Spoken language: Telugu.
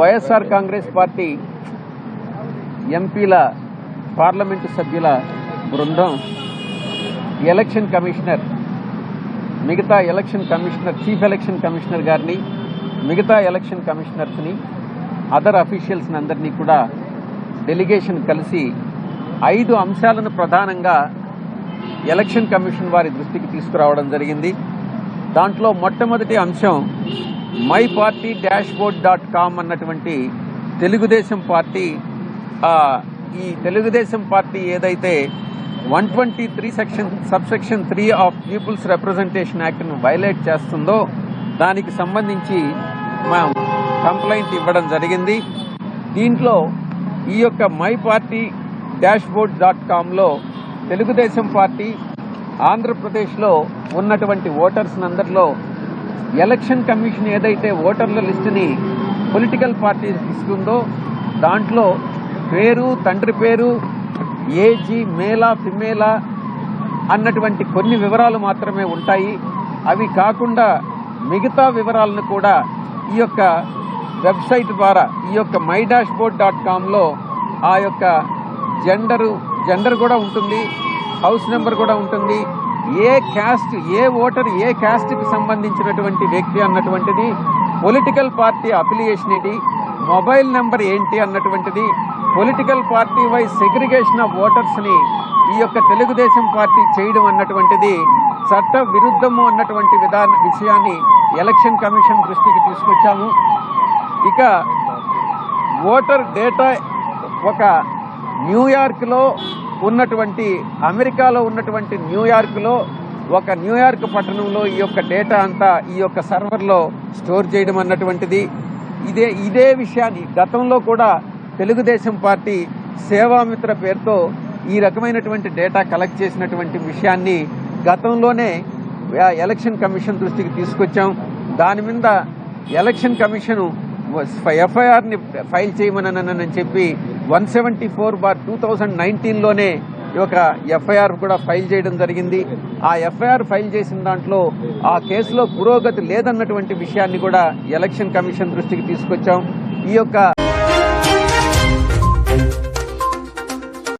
వైఎస్ఆర్ కాంగ్రెస్ పార్టీ ఎంపీల పార్లమెంటు సభ్యుల బృందం ఎలక్షన్ కమిషనర్ మిగతా election commissioner chief election commissioner గారిని మిగతా ఎలక్షన్ కమిషనర్స్ని అదర్ అఫీషియల్స్ని అందరినీ కూడా డెలిగేషన్ కలిసి ఐదు అంశాలను ప్రధానంగా ఎలక్షన్ కమిషన్ వారి దృష్టికి తీసుకురావడం జరిగింది. దాంట్లో మొట్టమొదటి అంశం my party dashboard dot com అన్నటువంటి తెలుగుదేశం పార్టీ ఈ తెలుగుదేశం పార్టీ ఏదైతే one twenty three section sub section three of people's representation యాక్ట్ను violate చేస్తుందో దానికి సంబంధించి మనం కంప్లైంట్ ఇవ్వడం జరిగింది. దీంట్లో ఈ యొక్క my party dash board dot కామ్లో Telugu Desam party ఆంధ్రప్రదేశ్లో ఉన్నటువంటి ఓటర్స్ అందరిలో ఎలక్షన్ కమిషన్ ఏదైతే ఓటర్ల లిస్టుని పొలిటికల్ పార్టీస్ ఇస్తుందో దాంట్లో పేరు తండ్రి పేరు ఏజీ మేలా ఫిమేలా అన్నటువంటి కొన్ని వివరాలు మాత్రమే ఉంటాయి. అవి కాకుండా మిగతా వివరాలను కూడా ఈ యొక్క వెబ్సైట్ ద్వారా ఈ యొక్క మై డాష్ బోర్డ్ డాట్ కామ్లో ఆ యొక్క జెండరు జెండర్ కూడా ఉంటుంది హౌస్ నెంబర్ కూడా ఉంటుంది ఏ క్యాస్ట్ ఏ ఓటర్ ఏ క్యాస్ట్కి సంబంధించినటువంటి వ్యక్తి అన్నటువంటిది పొలిటికల్ పార్టీ అఫిలియేషన్ ఏంటి మొబైల్ నెంబర్ ఏంటి అన్నటువంటిది political party wise segregation of ఓటర్స్ని ఈ యొక్క తెలుగుదేశం పార్టీ చేయడం అన్నటువంటిది చట్ట విరుద్ధము అన్నటువంటి విధాన విషయాన్ని ఎలక్షన్ కమిషన్ దృష్టికి తీసుకొచ్చాము. ఇక ఓటర్ డేటా ఒక న్యూయార్క్లో ఉన్నటువంటి అమెరికాలో ఉన్నటువంటి న్యూయార్క్లో ఒక న్యూయార్క్ పట్టణంలో ఈ యొక్క డేటా అంతా ఈ యొక్క సర్వర్లో స్టోర్ చేయడం అన్నటువంటిది. ఇదే ఇదే విషయాన్ని గతంలో కూడా తెలుగుదేశం పార్టీ సేవామిత్ర పేరుతో ఈ రకమైనటువంటి డేటా కలెక్ట్ చేసినటువంటి విషయాన్ని గతంలోనే ఎలక్షన్ కమిషన్ దృష్టికి తీసుకొచ్చాం. దాని మీద ఎలక్షన్ కమిషన్ ఎఫ్ఐఆర్ని ఫైల్ చేయమనని చెప్పి one seventy four bar two thousand నైన్టీన్లోనే ఒక ఎఫ్ఐఆర్ కూడా ఫైల్ చేయడం జరిగింది. ఆ ఎఫ్ఐఆర్ ఫైల్ చేసిన దాంట్లో ఆ కేసులో పురోగతి లేదన్నటువంటి విషయాన్ని కూడా ఎలక్షన్ కమిషన్ దృష్టికి తీసుకొచ్చాం. ఈ యొక్క